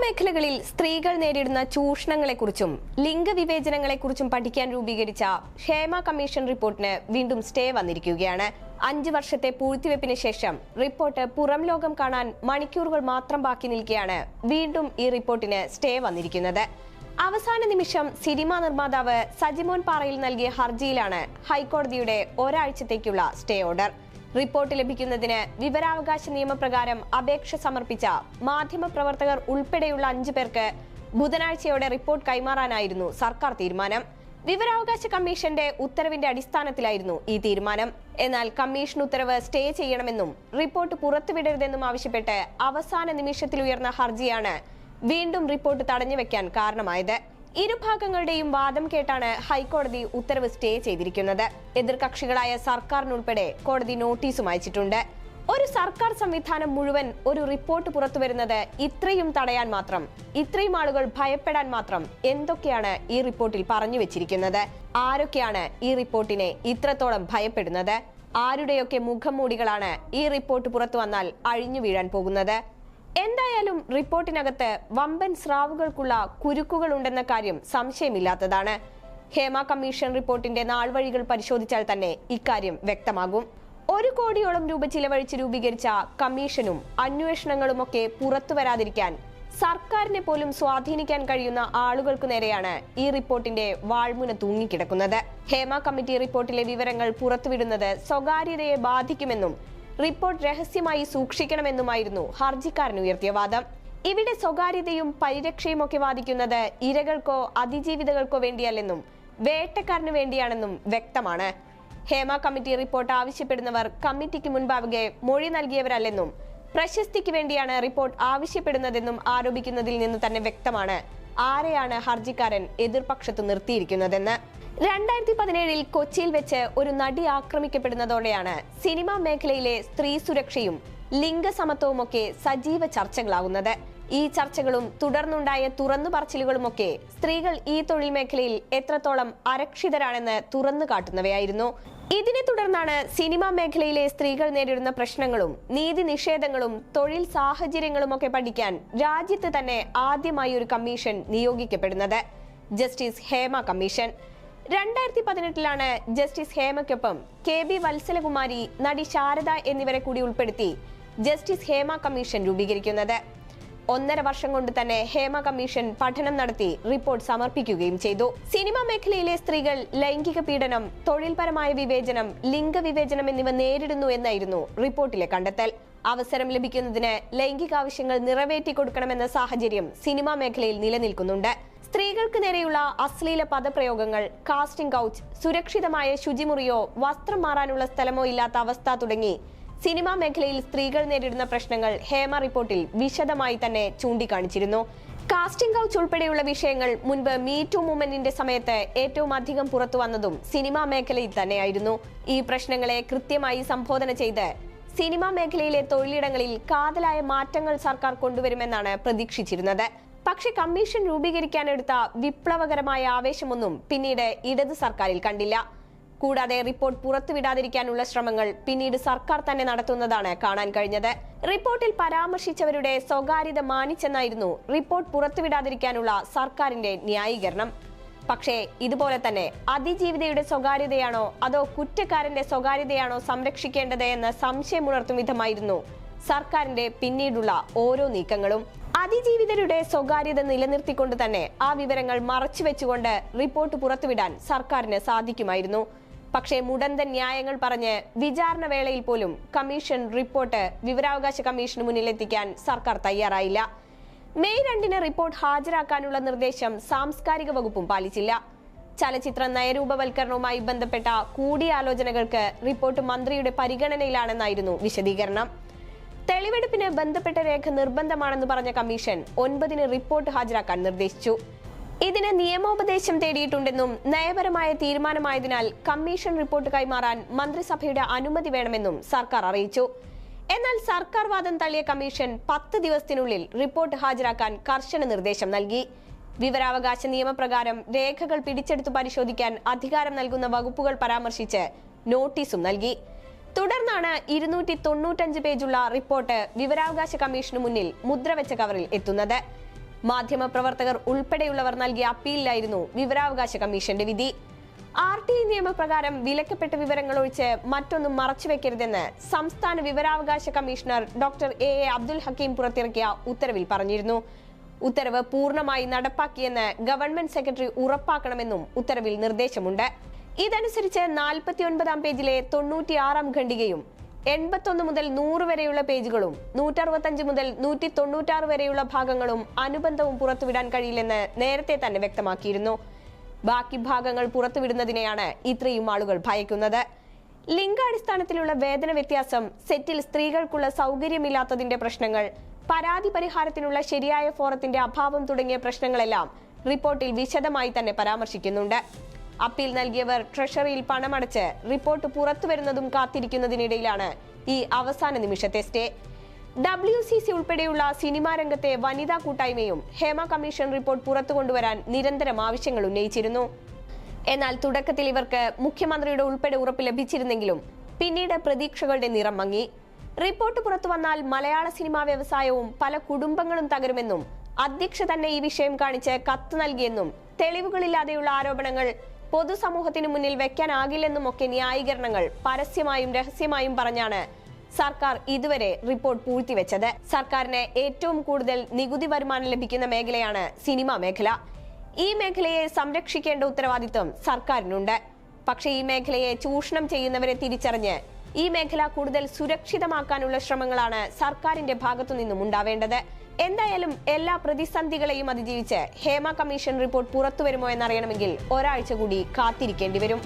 മേഖലകളിൽ സ്ത്രീകൾ നേരിടുന്ന ചൂഷണങ്ങളെക്കുറിച്ചും ലിംഗവിവേചനങ്ങളെക്കുറിച്ചും പഠിക്കാൻ രൂപീകരിച്ച ക്ഷേമ കമ്മീഷൻ റിപ്പോർട്ടിന് വീണ്ടും സ്റ്റേ വന്നിരിക്കുകയാണ്. അഞ്ച് വർഷത്തെ പൂഴ്ത്തിവെപ്പിന് ശേഷം റിപ്പോർട്ട് പുറം ലോകം കാണാൻ മണിക്കൂറുകൾ മാത്രം ബാക്കി നിൽക്കെയാണ് വീണ്ടും ഈ റിപ്പോർട്ടിന് സ്റ്റേ വന്നിരിക്കുന്നത്. അവസാന നിമിഷം സിനിമാ നിർമ്മാതാവ് സജിമോൻ പാറയിൽ നൽകിയ ഹർജിയിലാണ് ഹൈക്കോടതിയുടെ ഒരാഴ്ചത്തേക്കുള്ള സ്റ്റേ ഓർഡർ. റിപ്പോർട്ട് ലഭിക്കുന്നതിന് വിവരാവകാശ നിയമപ്രകാരം അപേക്ഷ സമർപ്പിച്ച മാധ്യമപ്രവർത്തകർ ഉൾപ്പെടെയുള്ള അഞ്ചു പേർക്ക് ബുധനാഴ്ചയോടെ റിപ്പോർട്ട് കൈമാറാനായിരുന്നു സർക്കാർ തീരുമാനം. വിവരാവകാശ കമ്മീഷന്റെ ഉത്തരവിന്റെ അടിസ്ഥാനത്തിലായിരുന്നു ഈ തീരുമാനം. എന്നാൽ കമ്മീഷൻ ഉത്തരവ് സ്റ്റേ ചെയ്യണമെന്നും റിപ്പോർട്ട് പുറത്തുവിടരുതെന്നും ആവശ്യപ്പെട്ട് അവസാന നിമിഷത്തിൽ ഉയർന്ന ഹർജിയാണ് വീണ്ടും റിപ്പോർട്ട് തടഞ്ഞുവെക്കാൻ കാരണമായത്. ഇരുഭാഗങ്ങളുടെയും വാദം കേട്ടാണ് ഹൈക്കോടതി ഉത്തരവ് സ്റ്റേ ചെയ്തിരിക്കുന്നത്. എതിർകക്ഷികളായ സർക്കാരിനുൾപ്പെടെ കോടതി നോട്ടീസും അയച്ചിട്ടുണ്ട്. ഒരു സർക്കാർ സംവിധാനം മുഴുവൻ ഒരു റിപ്പോർട്ട് പുറത്തു വരുന്നത് ഇത്രയും തടയാൻ മാത്രം ഇത്രയും ആളുകൾ ഭയപ്പെടാൻ മാത്രം എന്തൊക്കെയാണ് ഈ റിപ്പോർട്ടിൽ പറഞ്ഞു വെച്ചിരിക്കുന്നത്? ആരൊക്കെയാണ് ഈ റിപ്പോർട്ടിനെ ഇത്രത്തോളം ഭയപ്പെടുന്നത്? ആരുടെയൊക്കെ മുഖംമൂടികളാണ് ഈ റിപ്പോർട്ട് പുറത്തു വന്നാൽ അഴിഞ്ഞു വീഴാൻ പോകുന്നത്? എന്തായാലും റിപ്പോർട്ടിനകത്ത് വമ്പൻ സ്രാവുകൾക്കുള്ള കുരുക്കുകൾ ഉണ്ടെന്ന കാര്യം സംശയമില്ലാത്തതാണ്. ഹേമ കമ്മീഷൻ റിപ്പോർട്ടിന്റെ നാൾവഴികൾ പരിശോധിച്ചാൽ തന്നെ ഇക്കാര്യം വ്യക്തമാകും. ഒരു കോടിയോളം രൂപ ചിലവഴിച്ച് രൂപീകരിച്ച കമ്മീഷനും അന്വേഷണങ്ങളുമൊക്കെ പുറത്തു വരാതിരിക്കാൻ സർക്കാരിനെ പോലും സ്വാധീനിക്കാൻ കഴിയുന്ന ആളുകൾക്ക് നേരെയാണ് ഈ റിപ്പോർട്ടിന്റെ വാൾമുന തൂങ്ങിക്കിടക്കുന്നത്. ഹേമ കമ്മിറ്റി റിപ്പോർട്ടിലെ വിവരങ്ങൾ പുറത്തുവിടുന്നത് സ്വകാര്യതയെ ബാധിക്കുമെന്നും റിപ്പോർട്ട് രഹസ്യമായി സൂക്ഷിക്കണമെന്നുമായിരുന്നു ഹർജിക്കാരൻ ഉയർത്തിയ വാദം. ഇവിടെ സ്വകാര്യതയും പരിരക്ഷയും ഒക്കെ വാദിക്കുന്നത് ഇരകൾക്കോ അതിജീവിതകൾക്കോ വേണ്ടിയല്ലെന്നും വേട്ടക്കാരന് വേണ്ടിയാണെന്നും വ്യക്തമാണ്. ഹേമ കമ്മിറ്റി റിപ്പോർട്ട് ആവശ്യപ്പെടുന്നവർ കമ്മിറ്റിക്ക് മുൻപാകെ മൊഴി നൽകിയവരല്ലെന്നും പ്രശസ്തിക്ക് വേണ്ടിയാണ് റിപ്പോർട്ട് ആവശ്യപ്പെടുന്നതെന്നും ആരോപിക്കുന്നതിൽ നിന്ന് തന്നെ വ്യക്തമാണ്. ആരെയാണ് ഹർജിക്കാരൻ എതിർപക്ഷത്ത് നിർത്തിയിരിക്കുന്നതെന്ന്? രണ്ടായിരത്തി പതിനേഴിൽ കൊച്ചിയിൽ വെച്ച് ഒരു നടി ആക്രമിക്കപ്പെടുന്നതോടെയാണ് സിനിമാ മേഖലയിലെ സ്ത്രീ സുരക്ഷയും ലിംഗസമത്വവുമൊക്കെ സജീവ ചർച്ചകളാകുന്നത് ഈ ചർച്ചകളും തുടർന്നുണ്ടായ തുറന്നു പറച്ചിലുകളുമൊക്കെ സ്ത്രീകൾ ഈ തൊഴിൽ മേഖലയിൽ എത്രത്തോളം അരക്ഷിതരാണെന്ന് തുറന്നു കാട്ടുന്നവയായിരുന്നു. ഇതിനെ തുടർന്നാണ് സിനിമാ മേഖലയിലെ സ്ത്രീകൾ നേരിടുന്ന പ്രശ്നങ്ങളും നീതി നിഷേധങ്ങളും തൊഴിൽ സാഹചര്യങ്ങളും ഒക്കെ പഠിക്കാൻ രാജ്യത്ത് തന്നെ ആദ്യമായി ഒരു കമ്മീഷൻ നിയോഗിക്കപ്പെടുന്നത്. Justice Hema commission. രണ്ടായിരത്തി പതിനെട്ടിലാണ് ജസ്റ്റിസ് ഹേമയ്ക്കൊപ്പം കെ ബി വത്സലകുമാരി നടി ശാരദ എന്നിവരെ കൂടി ഉൾപ്പെടുത്തി ജസ്റ്റിസ് ഹേമ കമ്മീഷൻ രൂപീകരിക്കുന്നത്. ഒന്നര വർഷം കൊണ്ട് തന്നെ ഹേമ കമ്മീഷൻ പഠനം നടത്തി റിപ്പോർട്ട് സമർപ്പിക്കുകയും ചെയ്തു. സിനിമാ മേഖലയിലെ സ്ത്രീകൾ ലൈംഗിക പീഡനം തൊഴിൽപരമായ വിവേചനം ലിംഗവിവേചനം എന്നിവ നേരിടുന്നു എന്നായിരുന്നു റിപ്പോർട്ടിലെ കണ്ടെത്തൽ. അവസരം ലഭിക്കുന്നതിന് ലൈംഗിക ആവശ്യങ്ങൾ നിറവേറ്റി കൊടുക്കണമെന്ന സാഹചര്യം സിനിമാ മേഖലയിൽ നിലനിൽക്കുന്നുണ്ട്. സ്ത്രീകൾക്ക് നേരെയുള്ള അശ്ലീല പദപ്രയോഗങ്ങൾ കാസ്റ്റിംഗ് കൗച്ച് സുരക്ഷിതമായ ശുചിമുറിയോ വസ്ത്രം മാറാനുള്ള സ്ഥലമോ ഇല്ലാത്ത അവസ്ഥ തുടങ്ങി. സിനിമാ മേഖലയിൽ സ്ത്രീകൾ നേരിടുന്ന പ്രശ്നങ്ങൾ ഹേമ റിപ്പോർട്ടിൽ വിശദമായി തന്നെ ചൂണ്ടിക്കാണിച്ചിരുന്നു. കാസ്റ്റിംഗ് കൗച്ച് ഉൾപ്പെടെയുള്ള വിഷയങ്ങൾ മുൻപ് മീ ടു മൂവ്മെന്റിന്റെ സമയത്ത് ഏറ്റവും അധികം പുറത്തു വന്നതും സിനിമാ മേഖലയിൽ തന്നെയായിരുന്നു. ഈ പ്രശ്നങ്ങളെ കൃത്യമായി സംബോധന ചെയ്ത് സിനിമാ മേഖലയിലെ തൊഴിലിടങ്ങളിൽ കാതലായ മാറ്റങ്ങൾ സർക്കാർ കൊണ്ടുവരുമെന്നാണ് പ്രതീക്ഷിച്ചിരുന്നത്. പക്ഷെ കമ്മീഷൻ രൂപീകരിക്കാനെടുത്ത വിപ്ലവകരമായ ആവേശമൊന്നും പിന്നീട് ഇടത് സർക്കാരിൽ കണ്ടില്ല. കൂടാതെ റിപ്പോർട്ട് പുറത്തുവിടാതിരിക്കാനുള്ള ശ്രമങ്ങൾ പിന്നീട് സർക്കാർ തന്നെ നടത്തുന്നതാണ് കാണാൻ കഴിഞ്ഞത്. റിപ്പോർട്ടിൽ പരാമർശിച്ചവരുടെ സ്വകാര്യത മാനിച്ചെന്നായിരുന്നു റിപ്പോർട്ട് പുറത്തുവിടാതിരിക്കാനുള്ള സർക്കാരിന്റെ ന്യായീകരണം. പക്ഷേ ഇതുപോലെ തന്നെ അതിജീവിതയുടെ സ്വകാര്യതയാണോ അതോ കുറ്റക്കാരന്റെ സ്വകാര്യതയാണോ സംരക്ഷിക്കേണ്ടത് എന്ന് സംശയമുണർത്തും വിധമായിരുന്നു സർക്കാരിന്റെ പിന്നീടുള്ള ഓരോ നീക്കങ്ങളും. അതിജീവിതരുടെ സ്വകാര്യത നിലനിർത്തിക്കൊണ്ട് തന്നെ ആ വിവരങ്ങൾ മറച്ചു വെച്ചുകൊണ്ട് റിപ്പോർട്ട് പുറത്തുവിടാൻ സർക്കാരിന് സാധിക്കുമായിരുന്നു. പക്ഷേ മുടന്തൻ ന്യായങ്ങൾ പറഞ്ഞ് വിചാരണ വേളയിൽ പോലും കമ്മീഷൻ റിപ്പോർട്ട് വിവരാവകാശ കമ്മീഷന് മുന്നിലെത്തിക്കാൻ സർക്കാർ തയ്യാറായില്ല. മെയ് രണ്ടിന് റിപ്പോർട്ട് ഹാജരാക്കാനുള്ള നിർദ്ദേശം സാംസ്കാരിക വകുപ്പും പാലിച്ചില്ല. ചലച്ചിത്ര നയരൂപവൽക്കരണവുമായി ബന്ധപ്പെട്ട കൂടിയാലോചനകൾക്ക് റിപ്പോർട്ട് മന്ത്രിയുടെ പരിഗണനയിലാണെന്നായിരുന്നു വിശദീകരണം. തെളിവെടുപ്പിന് ബന്ധപ്പെട്ട രേഖ നിർബന്ധമാണെന്ന് പറഞ്ഞ കമ്മീഷൻ ഒൻപതിന് റിപ്പോർട്ട് ഹാജരാക്കാൻ നിർദ്ദേശിച്ചു. ഇതിന് നിയമോപദേശം തേടിയിട്ടുണ്ടെന്നും നയപരമായ തീരുമാനമായതിനാൽ കമ്മീഷൻ റിപ്പോർട്ട് കൈമാറാൻ മന്ത്രിസഭയുടെ അനുമതി വേണമെന്നും സർക്കാർ അറിയിച്ചു. എന്നാൽ സർക്കാർ വാദം തള്ളിയ കമ്മീഷൻ പത്ത് ദിവസത്തിനുള്ളിൽ റിപ്പോർട്ട് ഹാജരാക്കാൻ കർശന നിർദ്ദേശം നൽകി. വിവരാവകാശ നിയമപ്രകാരം രേഖകൾ പിടിച്ചെടുത്ത് പരിശോധിക്കാൻ അധികാരം നൽകുന്ന വകുപ്പുകൾ പരാമർശിച്ച് നോട്ടീസും നൽകി. തുടർന്നാണ് ഇരുന്നൂറ്റി തൊണ്ണൂറ്റഞ്ച് പേജുള്ള റിപ്പോർട്ട് വിവരാവകാശ കമ്മീഷന് മുന്നിൽ മുദ്രവെച്ച കവറിൽ എത്തുന്നത്. മാധ്യമപ്രവർത്തകർ ഉൾപ്പെടെയുള്ളവർ നൽകിയ അപ്പീലിലായിരുന്നു വിവരാവകാശ കമ്മീഷന്റെ വിധി. ആർ ടി ഐ നിയമപ്രകാരം വിലക്കപ്പെട്ട വിവരങ്ങൾ ഒഴിച്ച് മറ്റൊന്നും മറച്ചുവെക്കരുതെന്ന് സംസ്ഥാന വിവരാവകാശ commissioner doctor A A Abdul Hakeem പുറത്തിറക്കിയ ഉത്തരവിൽ പറഞ്ഞിരുന്നു. ഉത്തരവ് പൂർണമായി നടപ്പാക്കിയെന്ന് ഗവൺമെന്റ് സെക്രട്ടറി ഉറപ്പാക്കണമെന്നും ഉത്തരവിൽ നിർദ്ദേശമുണ്ട്. ഇതനുസരിച്ച് നാൽപ്പത്തി ഒൻപതാം പേജിലെ തൊണ്ണൂറ്റിയാറാം ഖണ്ഡികയും എൺപത്തൊന്ന് മുതൽ നൂറ് വരെയുള്ള പേജുകളും നൂറ്ററുപത്തഞ്ച് മുതൽ നൂറ്റി തൊണ്ണൂറ്റാറ് വരെയുള്ള ഭാഗങ്ങളും അനുബന്ധവും പുറത്തുവിടാൻ കഴിയില്ലെന്ന് നേരത്തെ തന്നെ വ്യക്തമാക്കിയിരുന്നു. ബാക്കി ഭാഗങ്ങൾ പുറത്തുവിടുന്നതിനെയാണ് ഇത്രയും ആളുകൾ ഭയക്കുന്നത്. ലിംഗാടിസ്ഥാനത്തിലുള്ള വേതന വ്യത്യാസം സെറ്റിൽ സ്ത്രീകൾക്കുള്ള സൗകര്യമില്ലാത്തതിന്റെ പ്രശ്നങ്ങൾ പരാതി പരിഹാരത്തിനുള്ള ശരിയായ ഫോറത്തിന്റെ അഭാവം തുടങ്ങിയ പ്രശ്നങ്ങളെല്ലാം റിപ്പോർട്ടിൽ വിശദമായി തന്നെ പരാമർശിക്കുന്നുണ്ട്. അപ്പീൽ നൽകിയവർ ട്രഷറിയിൽ പണമടച്ച് റിപ്പോർട്ട് പുറത്തുവരുന്നതും കാത്തിരിക്കുന്നതിനിടയിലാണ് ഈ അവസാന നിമിഷത്തെ സ്റ്റേ ഡബ്ല്യു സി സി ഉൾപ്പെടെയുള്ള സിനിമാ രംഗത്തെ വനിതാ കൂട്ടായ്മയും ഹേമ കമ്മീഷൻ റിപ്പോർട്ട് പുറത്തു കൊണ്ടുവരാൻ നിരന്തരം ആവശ്യങ്ങൾ ഉന്നയിച്ചിരുന്നു. എന്നാൽ തുടക്കത്തിൽ ഇവർക്ക് മുഖ്യമന്ത്രിയുടെ ഉൾപ്പെടെ ഉറപ്പ് ലഭിച്ചിരുന്നെങ്കിലും പിന്നീട് പ്രതീക്ഷകളുടെ നിറം മങ്ങി. റിപ്പോർട്ട് പുറത്തു വന്നാൽ മലയാള സിനിമാ വ്യവസായവും പല കുടുംബങ്ങളും തകരുമെന്നും അധ്യക്ഷ തന്നെ ഈ വിഷയം കാണിച്ച് കത്ത് നൽകിയെന്നും തെളിവുകളില്ലാതെയുള്ള ആരോപണങ്ങൾ പൊതുസമൂഹത്തിന് മുന്നിൽ വെക്കാനാകില്ലെന്നും ഒക്കെ ന്യായീകരണങ്ങൾ പരസ്യമായും രഹസ്യമായും പറഞ്ഞാണ് സർക്കാർ ഇതുവരെ റിപ്പോർട്ട് പൂഴ്ത്തിവെച്ചത്. സർക്കാരിന് ഏറ്റവും കൂടുതൽ നികുതി വരുമാനം ലഭിക്കുന്ന മേഖലയാണ് സിനിമാ മേഖല. ഈ മേഖലയെ സംരക്ഷിക്കേണ്ട ഉത്തരവാദിത്വം സർക്കാരിനുണ്ട്. പക്ഷേ ഈ മേഖലയെ ചൂഷണം ചെയ്യുന്നവരെ തിരിച്ചറിഞ്ഞ് ഈ മേഖല കൂടുതൽ സുരക്ഷിതമാക്കാനുള്ള ശ്രമങ്ങളാണ് സർക്കാരിന്റെ ഭാഗത്തു നിന്നും ഉണ്ടാവേണ്ടത്. എന്തായാലും എല്ലാ പ്രതിസന്ധികളെയും അതിജീവിച്ച് ഹേമ കമ്മീഷൻ റിപ്പോർട്ട് പുറത്തു പുറത്തുവരുമോ എന്നറിയണമെങ്കിൽ ഒരാഴ്ച കൂടി കാത്തിരിക്കേണ്ടി വരും.